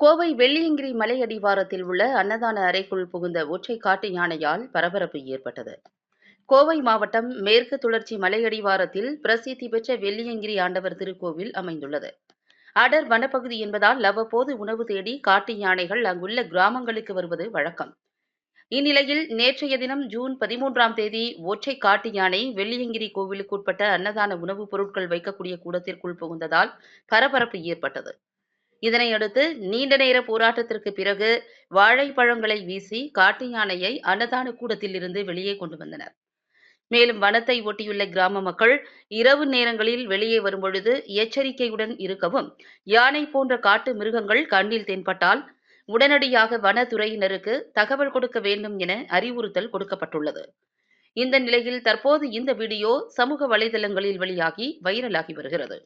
கோவை வெள்ளியங்கிரி மலை அடிவாரத்தில் உள்ள அன்னதான அறைக்குள் புகுந்த ஒற்றை காட்டு யானையால் பரபரப்பு ஏற்பட்டது. கோவை மாவட்டம் மேற்கு தொடர்ச்சி மலையடிவாரத்தில் பிரசித்தி பெற்ற வெள்ளியங்கிரி ஆண்டவர் திருக்கோவில் அமைந்துள்ளது. அடர் வனப்பகுதி என்பதால் அவ்வப்போது உணவு தேடி காட்டு யானைகள் அங்குள்ள கிராமங்களுக்கு வருவது வழக்கம். இந்நிலையில் நேற்றைய தினம் ஜூன் பதிமூன்றாம் தேதி ஒற்றை காட்டு யானை வெள்ளியங்கிரி கோவிலுக்குட்பட்ட அன்னதான உணவுப் பொருட்கள் வைக்கக்கூடிய கூடத்திற்குள் புகுந்ததால் பரபரப்பு ஏற்பட்டது. இதனையடுத்து நீண்ட நேர போராட்டத்திற்கு பிறகு வாழைப்பழங்களை வீசி காட்டு யானையை அன்னதான கூடத்தில் இருந்து வெளியே கொண்டு வந்தனர். மேலும் வனத்தை ஒட்டியுள்ள கிராம மக்கள் இரவு நேரங்களில் வெளியே வரும்பொழுது எச்சரிக்கையுடன் இருக்கவும் யானை போன்ற காட்டு மிருகங்கள் கண்ணில் தென்பட்டால் உடனடியாக வனத்துறையினருக்கு தகவல் கொடுக்க வேண்டும் என அறிவுறுத்தல் கொடுக்கப்பட்டுள்ளது. இந்த நிலையில் தற்போது இந்த வீடியோ சமூக வலைதளங்களில் வெளியாகி வைரலாகி வருகிறது.